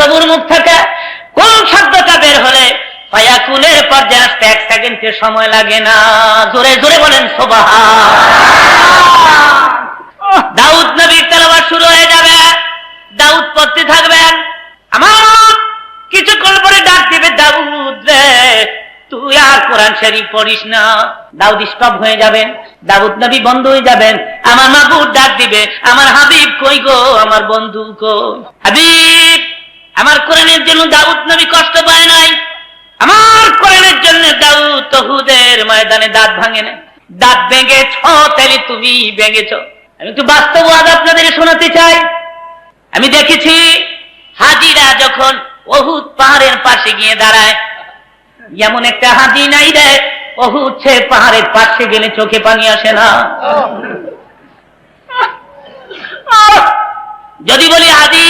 প্রভুর মুখ থেকে কোন শব্দটা বের হলে ফায়াকুলের পর্যায়ে আসতে এক সেকেন্ডের সময় লাগে না। জোরে জোরে বলেন সোবাহ দাউদ নবীর তেলাওয়াত শুরু হয়ে যাবে। দাউদ পড়তে থাকবেন। আমার কিছুক্ষণ পরে ডাক দিবে, দাউদ রে, তুই আর কোরআন শরীফ পড়িস না। দাউদ স্টপ হয়ে যাবেন। দাউদ নবী বন্ধ হয়ে যাবেন। আমার মাহবুব ডাক দিবে, আমার হাবিব কই গো? আমার বন্ধু কই? হাবিব আমার কোরআনের জন্য দাউদ নবী কষ্ট পায় নাই। আমার কোরআনের জন্য দাউদ তহুদের ময়দানে দাঁত ভাঙে না দাঁত ভেঙেছ তাহলে তুমি ভেঙেছ। আমি একটু বাস্তববাদ আপনাদের শোনাতে চাই। আমি দেখেছি হাজিরা যখন অহুদ পাহাড়ের পাশে গিয়ে দাঁড়ায় এমন একটা হাজি নাই রে অহুদ সে পাহাড়ের পাশে গেলে চোখে পানি আসে না। যদি বলি হাজি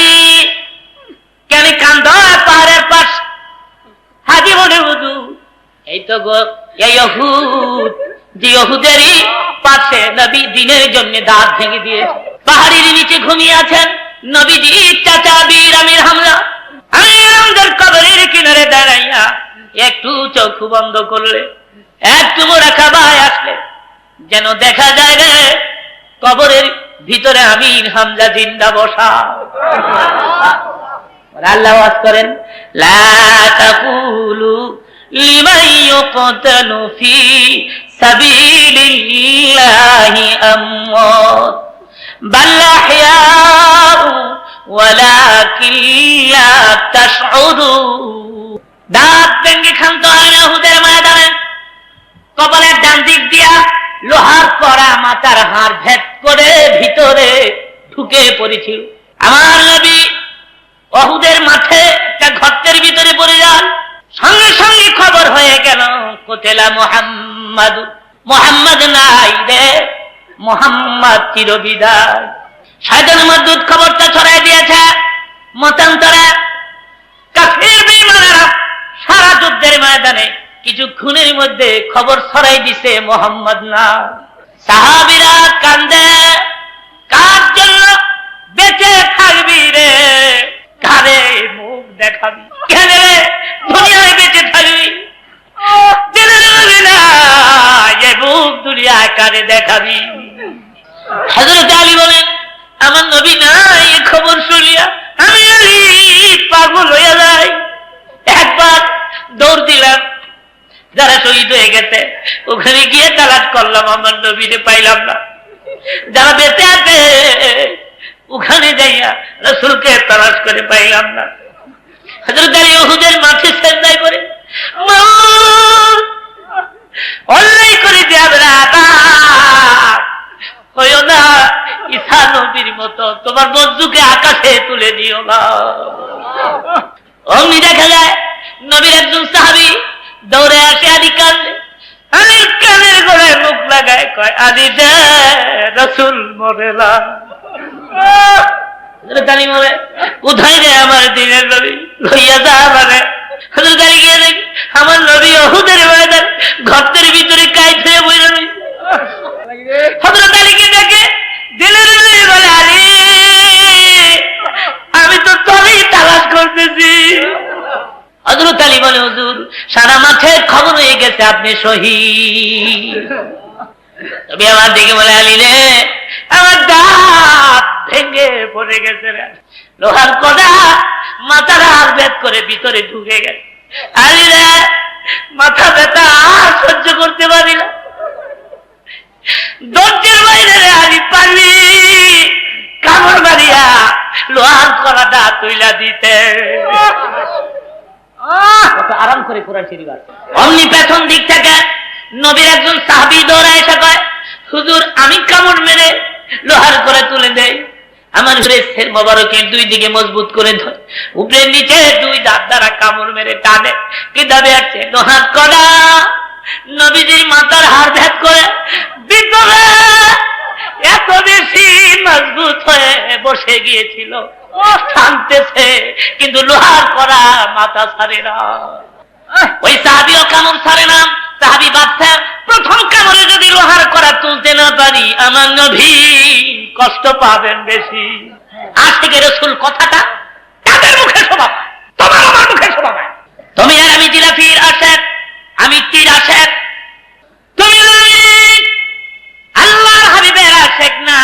কেন কান্দ পাহাড়ের পাশ। হাজি বলে হুজু এই তো গো, এই অহুদ যে অহুদেরই পাশে নবী দিনের জন্য দাঁত ভেঙে দিয়েছে পাহাড়ির নিচে ঘুমিয়ে আছেন। নবীজি, চাচা, বীর, আমির হামলা আমি আমাদের কবরের কিনারে দাঁড়াইয়া একটু চোখ বন্ধ করলে একটু মোড়া খাবায় আসলে। যেন দেখা যায় রে, কবরের ভিতরে আমির হামলা জিন্দা বসা। আল্লাহ ওয়াজ করেন, লা তাকুলু লিমান ইউকতালু ফি সাবিলিল্লাহি আমওয়াত, বাল আহইয়াউ ওয়ালাকিন লা তাশউরুন দাঁত ভেঙে খান্ত হয় না হুদের ময়দানে, কপালের ডান দিক দিয়া লোহার করা মাথার হাড় ভেদ করে ভিতরে ঢুকে পড়েছিল। আমার নবী অহুদের মাঠে ঘটের ভিতরে পড়ে যান। সঙ্গে সঙ্গে খবর হয়ে গেল, কোতেলা মোহাম্মদ মোহাম্মদ নাই রে, মোহাম্মদ চিরবিদায়। সাইদান মদ্দুদ খবরটা ছড়াই দিয়েছে, মতান্তরে। কাফির বেঈমানেরা সারা যুদ্ধের ময়দানে কিছু খুনের মধ্যে খবর ছড়াই দিছে মোহাম্মদ না সাহাবিরা কান্দে, কার জন্য বেঁচে দেখাবি। দুনিয়ায় বেঁচে থাকবি? দেখাবি। বলেন, আমার নবী খবর শুনিয়া দৌড় দিলাম, যারা শহীদ হয়ে গেছে, ওখানে গিয়ে তালাশ করলাম, আমার নবীরে পাইলাম না। যারা বেঁচে আছে, ওখানে যাইয়া রসুলকে তালাশ করে পাইলাম না। হজরত আলী ওহুদের মাঠে সেন্দাই করে অন্যায় করে না হইও না ঈসা নবীর মতো তোমার বন্ধুকে আকাশে তুলে দিও না। অমনি দেখা যায়, নবীর একজন সাহাবি দৌড়ে আসে আদি কান্দে আদির কানের গোড়ায় মুখ লাগায় কয়, আদি দে, রসুল মরেলা দাঁড়ি মরে কোথায় রে আমার দিনের নবী? লইয়া যা মানে হজরত আলী গিয়ে দেখি, আমার নবী অহুদের ময়দান ঘরের ভিতরে কাই ছুঁয়ে বই রবি হজরত আলীকে দেখে দিলের বলে, আলী, আমি তো তোরই তালাশ করতেছি। হজরত আলী বলে, হুজুর, সারা মাঠে খবর হয়ে গেছে, আপনি শহীদ। তবে আমার দিকে বলে, আলী রে, আমার দাঁত ভেঙে পড়ে গেছে লোহার কদা মাথার হাত ভেদ করে ভিতরে ঢুকে গেছে। আলী রে মাথা ব্যথা আর সহ্য করতে পারি না। দরজার বাইরে রে আলী পারলি কামড় মারিয়া লোহার কলাটা তুইলা দিতে। আরাম করে কোরআন শরীফ অমনি পেছন দিক থেকে নবীর একজন সাহাবি দৌড়া এসে কয় হুজুর আমি কামড় মেরে লোহার করে তুলে দেই। আমার ড্রেসের মোবারকের দুই দিকে মজবুত করে ধরে। উপরে নিচে দুই দাঁত দ্বারা কামড় মেরে টানে। কি দাবি আছে? লোহার কলা। নবীজির মাথার হাড় ভেদ করে ভিতরে এত বেশি মজবুত হয়ে বসে গিয়েছিল। ও টানতেছে কিন্তু লোহার করা মাথা ছাড়ে না। ওই সাহাবিও কামড় সারে না? সাহাবি বাচ্চা প্রথম কামড়ে যদি লোহার করা তুলতে না পারি, আমার নভী কষ্ট পাবেন বেশি। আজ থেকে রসুল কথাটা তাদের মুখে শোভা পায়, তোমার আমার মুখে শোভা পায়। তুমি আর আমি জিলাপির আসেন আমি তীর আসেন তুমি আল্লাহর হাবিবের আসেক না।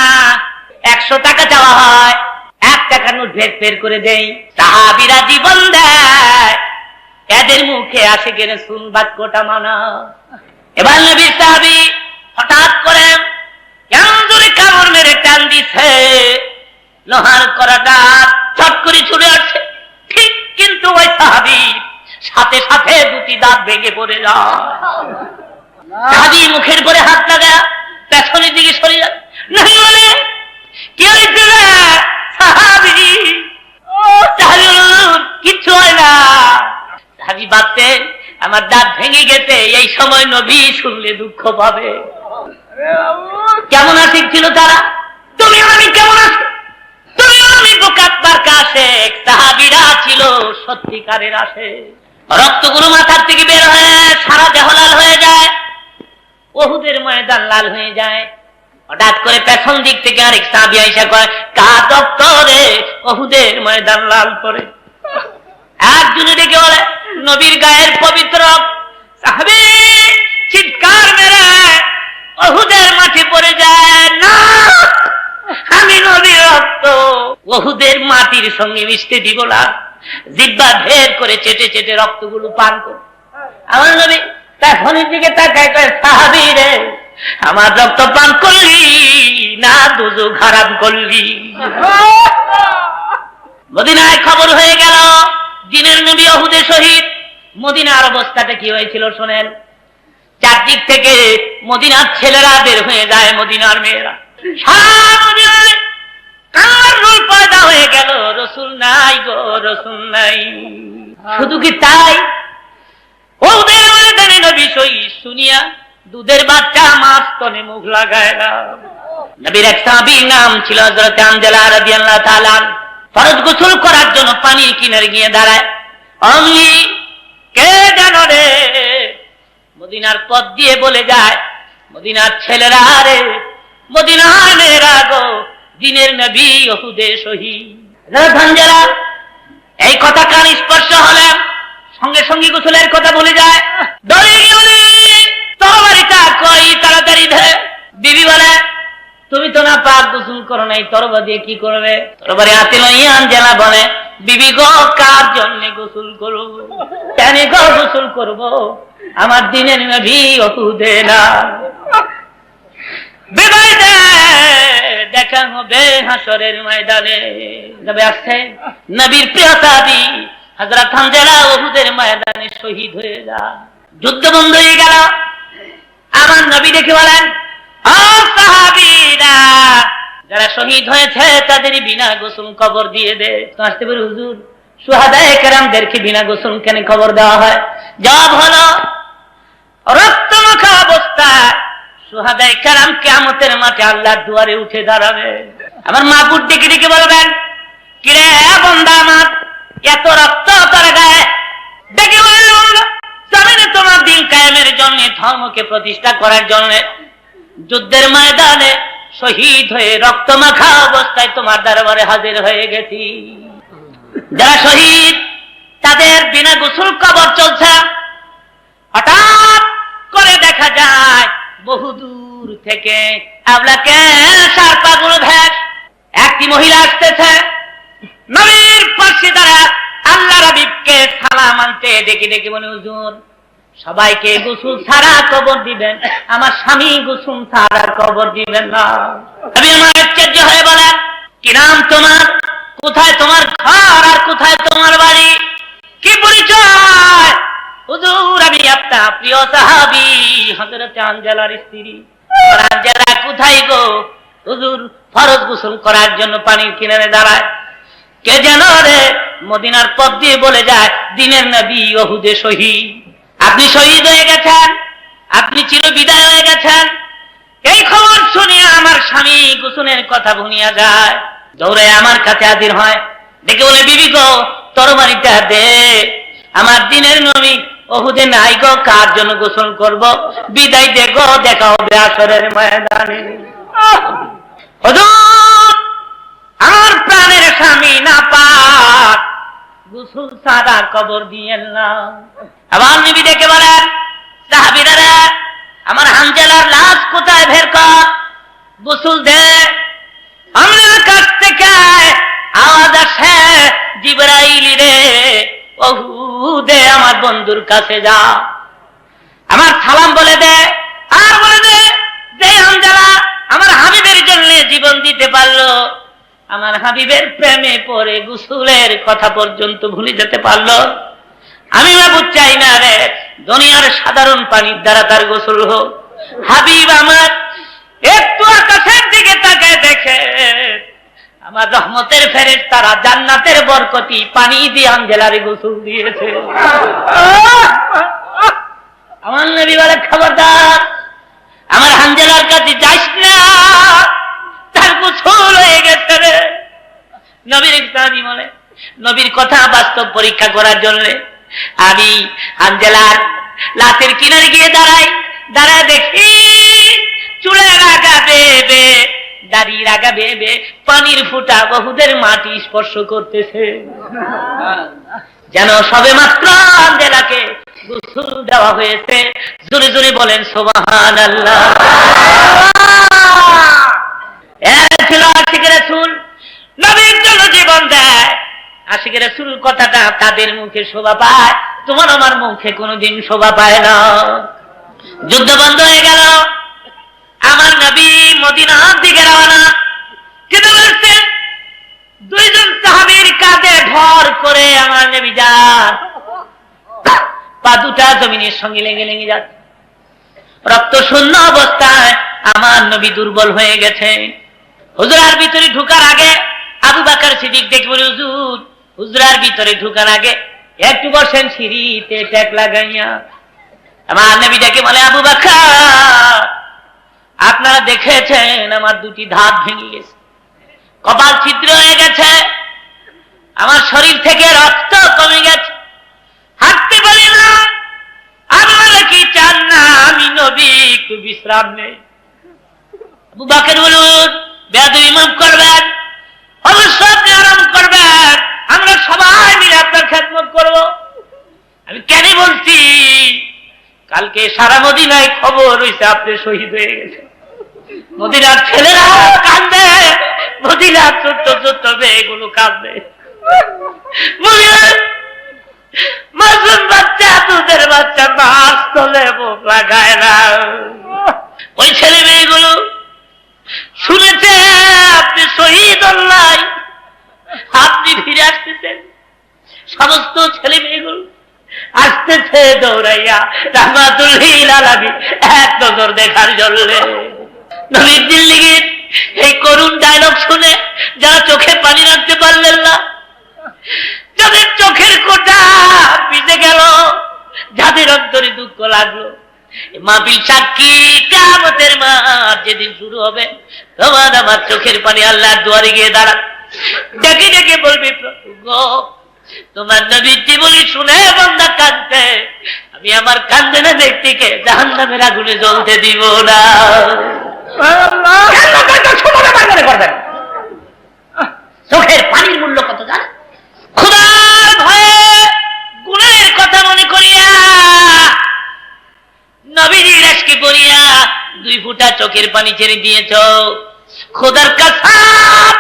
একশো টাকা চাওয়া হয়, এক টাকা নোট ভেদ বের করে দেই, সাহাবিরা জীবন দেয়। এদের মুখে আসে গেলে সুন বাক্যটা মানা। এবার নবী সাহাবি হঠাৎ করে কেমন জোরে কামড় মেরে টান দিছে। লোহার করাটা চট করে ছুটে আসছে। ঠিক কিন্তু ওই সাহাবি সাথে সাথে দুটি দাঁত ভেঙে পড়ে যায়। সাহাবি মুখের পরে হাত লাগা পেছনের দিকে সরে যায়। নাই মানে কি হয়েছে? সাহাবি? ও সাহাবি কিচ্ছু হয় না। সাহাবি ভাবতেন আমার দাঁত ভেঙে গেছে এই সময় নবী শুনলে দুঃখ পাবে। কেমন আশিক ছিল তারা? তুমি আমি কেমন আছি? তুমি আমি বোকাতবার কাছে সাহাবিরা ছিল সত্যিকারের আসে রক্ত রক্তগুলো মাথার থেকে বের হয়ে সারা দেহ লাল হয়ে যায়। ওহুদের ময়দান লাল হয়ে যায়। হঠাৎ করে পেছন দিক থেকে আরেক সাহাবি আইসা কয় কার দপ্তরে? ওহুদের ময়দান লাল করে একজনে ডেকে বলে নবীর গায়ের পবিত্র সাহাবি চিৎকার মেরে ওহুদের মাঠে পড়ে যায় না আমি নবীর রক্ত। ওহুদের মাটির সঙ্গে মিশতে দিব না। জিব্বা ভেদ করে চেটে চেটে রক্তগুলো পান করে। আমার নবী তখনের দিকে তাকায় কয় সাহাবি রে আমার রক্ত পান করলি না দুজু খারাপ করলি? মদিনায় খবর হয়ে গেল দিনের নবী অহুদে শহীদ মদিনার অবস্থাটা কি হয়েছিল শোনেন? চারদিক থেকে মদিনার ছেলেরা বের হয়ে যায় মদিনার মেয়েরা। মুখ লাগায় ফরজ গোসল করার জন্য পানির কিনারে গিয়ে দাঁড়ায়। অমনি কে জানো রে? মদিনার পথ দিয়ে বলে যায়, মদিনার ছেলেরা রে, মদিনার মেয়েরা গো, দিনের নবী ওহুদে শহীদ। আনজালা এই কথা কান স্পর্শ হলে সঙ্গে সঙ্গে গোসলের কথা বলে যায় কই তাড়াতাড়ি ধরে বিবি বলে, তুমি তো না পাক গোসল করো নাই, তরবা দিয়ে কি করবে? তরবারি হাতে লইয়ান জেলা বলে বিবি গো, কার জন্য গোসল করব কেন গোসল আমার দিনের না। দেখা হবে হাসরের ময়দানে। যাবে আসছে নবীর ময়দানে শহীদ হয়ে যা। যুদ্ধ বন্ধ হয়ে গেল। আমার নবী দেখে বলেন, ও সাহাবীরা যারা শহীদ হয়েছে, তাদের বিনা গোসল কবর দিয়ে দে। আসতে পারে হুজুর, সুহাদায়ে কেরামদেরকে বিনা গোসল কেন খবর দেওয়া হয়? জবাব হলো রক্তমাখা অবস্থায় সুহাদাই কালাম কেমতের মাঠে আল্লাহর দুয়ারে উঠে দাঁড়াবে। আমার মা বুট ডেকে ডেকে বলবেন, কিরে বন্ধা আমার, এত রক্ত তোর গায়ে? ডেকে বলল তোমার দিন কায়েমের জন্য, ধর্মকে প্রতিষ্ঠা করার জন্য, যুদ্ধের ময়দানে শহীদ হয়ে রক্ত মাখা অবস্থায় তোমার দরবারে হাজির হয়ে গেছি। যারা শহীদ, তাদের বিনা গোসল কবর চলছে। হঠাৎ করে দেখা যায় বহুদূর থেকে আপনাকে সার ভ্যাস একটি মহিলা আসতেছে। নবীর পাশে দ্বারা আল্লাহ রাবিবকে সালাম আনতে ডেকে ডেকে মনে হুজুর সবাইকে গোসল ছাড়া কবর দিবেন, আমার স্বামী গোসল ছাড়া কবর দিবেন না। নবী আমার আশ্চর্য হয়ে বলেন, কি নাম তোমার? কোথায় তোমার ঘর আর কোথায় তোমার বাড়ি? কি পরিচয়? হুজুর, আমি আপনার প্রিয় সাহাবি, হযরত আনজালার স্ত্রী। আর আনজালা কোথায় গো? হুজুর, ফরজ গোসল করার জন্য পানির কিনারে দাঁড়ায়। কে যেন রে মদিনার পথ দিয়ে বলে যায়, দিনের নবী ওহুদে শহীদ আপনি শহীদ হয়ে গেছেন, আপনি চির বিদায় হয়ে গেছেন। এই খবর শুনে আমার স্বামী গোসলের কথা ভুনিয়া যায়। দৌড়ে আমার কাছে হাজির হয়। ডেকে বলে, বিবি গো তরবারিটা দে আমার দিনের নবী ওহুদে নাই গো, কার জন্য গোসল করব? বিদায় দে গো দেখা হবে আসরের ময়দানে। আমার প্রাণের স্বামী না পাক গোসল সাদা কবর দিয়েন না আবার নবী ডেকে বলেন আমার হামজালার লাশ কোথায় বের কর? দে। কাছ থেকে আওয়াজ আসে, জিবরাইল রে দে আমার বন্ধুর কাছে যা। আমার সালাম বলে দে, আর বলে দে আমার হাবিবের জন্য জীবন দিতে পারল। আমার হাবিবের প্রেমে পড়ে গুসুলের কথা পর্যন্ত ভুলে যেতে পারল। আমি বাবু চাই না রে, দুনিয়ার সাধারণ পানির দ্বারা তার গোসল হোক। হাবিব আমার একটু আকাশের দিকে তাকায় দেখে। আমার রহমতের ফেরেস তারা জান্নাতের বরকতি পানি দিয়ে আঞ্জেলারে গোসল দিয়েছে। আমার নবী বলে, খবরদার, আমার হাঞ্জেলার কাছে যাইস না। তার গোসল হয়ে গেছে রে। নবীর ইসলামী বলে, নবীর কথা বাস্তব পরীক্ষা করার জন্য আমি হাঞ্জেলার লাশের কিনারে গিয়ে দাঁড়াই, দাঁড়ায় দেখি চুলে রাগা বেবে দাড়ি রাগা বেবে পানির ফুটা বহুদের মাটি স্পর্শ করতেছে। যেন সবে মাত্র আঞ্জেলাকে গোসল দেওয়া হয়েছে। জোরে জোরে বলেন সোবাহান আল্লাহ নবীর জন্য জীবন দেয়। আশিকের রাসূল কথাটা তাদের মুখে শোভা পায়। তোমার আমার মুখে শোভা পায় না। যুদ্ধ বন্ধ হয়ে গেল। আমার নবী মদিনার দিকে রওনা। কিন্তু বলছেন, দুইজন সাহাবীর কাঁধে ভর করে আমার নবী যান। পা দুটা জমিনের সঙ্গে লেগে লেগে যাচ্ছে। রক্ত শূন্য অবস্থায় আমার নবী দুর্বল হয়ে গেছে। হুজরার ভিতরে ঢুকার আগে আবু বাকার সিদ্দিক দেখে বলে, হুজুর, হুজরার ভিতরে ঢুকার আগে একটু বসেন সিঁড়িতে ট্যাক লাগাইয়া। আমার নবী ডেকে বলে, আবু বাকার, আপনারা দেখেছেন আমার দুটি ধাত ভেঙে গেছে, কপাল ছিদ্র হয়ে গেছে, আমার শরীর থেকে রক্ত কমে গেছে। হাঁটতে পারি না, আপনারা কি চান না আমি নবী একটু বিশ্রাম নেই? আবু বাকের বলুন বেয়াদবি মাফ করবেন অবশ্যই আপনি আরাম করবেন, আমরা সবাই মিলে আপনার খেদমত করব। আমি কেন বলছি? কালকে সারা মদিনায় খবর হয়েছে আপনি শহীদ হয়ে গেছে মদিনার ছেলেরা কান্দে মদিনার ছোট্ট ছোট্ট মেয়েগুলো মদিনার মাসুম বাচ্চা, দুধের বাচ্চা, মাছ তোলে মুখ লাগায় না। ওই ছেলে মেয়েগুলো শুনেছে, আপনি শহীদ অল্লাই আপনি ফিরে আসতেছেন। সমস্ত ছেলে মেয়েগুলো আসতেছে দৌড়াইয়া রাহমাতুল্লিল আলামিন এক নজর দেখার জন্য। নবীর দিল্লিগির এই করুণ ডায়লগ শুনে যারা চোখে পানি রাখতে পারলেন না, যাদের চোখের কোটা পিছে গেল, যাদের অন্তরে দুঃখ লাগল মাপিল সাক্ষী কামতের মাঠ যেদিন শুরু হবে তোমার আমার চোখের পানি আল্লাহর দুয়ারে গিয়ে দাঁড়া ডেকে ডেকে বলবি তোমার নবীর জীবনী শুনে বন্ধা কাঁদতে আমি আমার কান্দনে ব্যক্তিকে জাহান নামের আগুনে জ্বলতে দিব না। চোখের পানির মূল্য কত জানেন? দুই ফুটা চোখের পানি ছেড়ে দিয়েছ। খোদার কাছাপ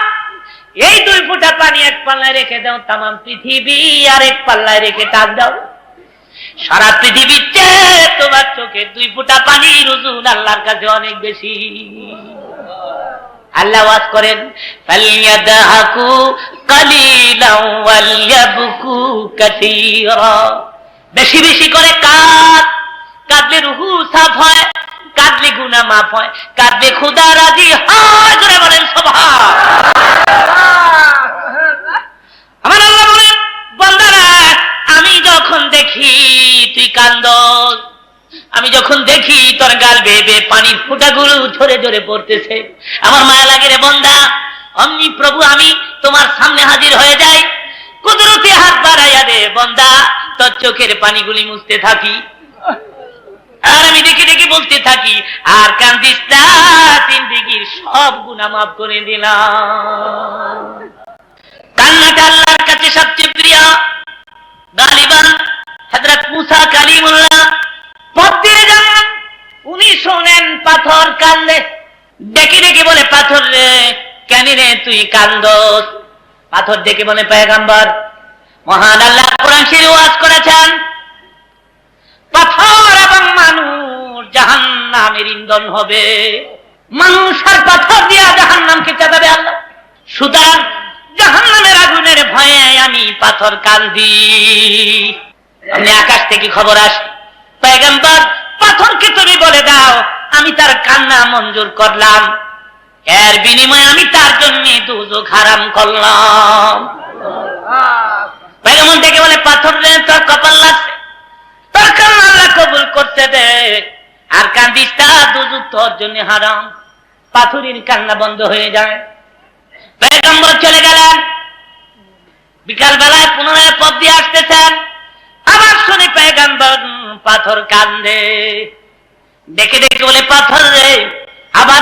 এই দুই ফুটা পানি এক পাল্লায় রেখে দাও তাম পৃথিবী আর এক পাল্লায় রেখে টাক দাও। সারা পৃথিবীর চেয়ে তোমার চোখে দুই ফুটা পানি রুজুন আল্লাহর কাছে অনেক বেশি। আল্লাহ ওয়াজ করেন, ফালিয়াদহাকু কালিলাও ওয়ালিয়াবকু কাসীরা। বেশি বেশি করে কাঁদ, কাঁদলে রুহু সাফ হয়। কাঁদলে গুনা মাফ হয়, কাঁদলে খুদা রাজি হয় বলেন, সুবহান। আমার আল্লাহ বান্দারা, আমি যখন দেখি, তুই কান্দ আমি যখন দেখি, তোর গাল বেয়ে পানির ফুটাগুলো ঝরে ঝরে পড়তেছে। আমার মায়া লাগে রে বন্দা, অমনি প্রভু, আমি তোমার সামনে হাজির হয়ে যাই। কুদরতি হাত বাড়াইয়া দে বন্দা, তোর চোখের পানিগুলি মুছতে থাকি। আর আমি ডেকে ডেকে বলতে থাকি, আর কান্দিস না দিকির সব গুণা মাফ করে দিলাম। কান্নাটা আল্লাহর কাছে সবচেয়ে প্রিয়। গালিবান হজরত মুসা কালিমুল্লাহ পথ যান উনি শোনেন পাথর কান্দে ডেকে ডেকে বলে, পাথর রে, কেন রে তুই কান্দস? পাথর ডেকে বলে পেগাম্বার মহান আল্লাহ কোরআন শির ওয়াজ করেছেন পাথর এবং মানুষ জাহান্নামের ইন্ধন হবে। মানুষ আর পাথর দিয়া জাহান্নামকে চাঁদাবে আল্লাহ। সুতরাং জাহান্নামের আগুনের ভয়ে আমি পাথর কান্দি আমি আকাশ থেকে খবর আসে। পেগম্বর পাথরকে তুমি বলে দাও আমি তার কান্না মঞ্জুর করলাম। এর বিনিময়ে আমি তার জন্য দুজো হারাম করলাম। পেগম্বর থেকে বলে পাথর তোর কপাল লাগছে। আল্লাহ কবুল করতে দে। আর কান্দিস তা তোর জন্য হারাম। পাথুরির কান্না বন্ধ হয়ে যায়। পেগম্বর চলে গেলেন। বিকাল বেলায় পুনরায় পথ দিয়ে আসতেছেন। আবার শুনে পেগম্বর পাথর কান্দে। দেখে দেখে বলে, পাথর রে, আবার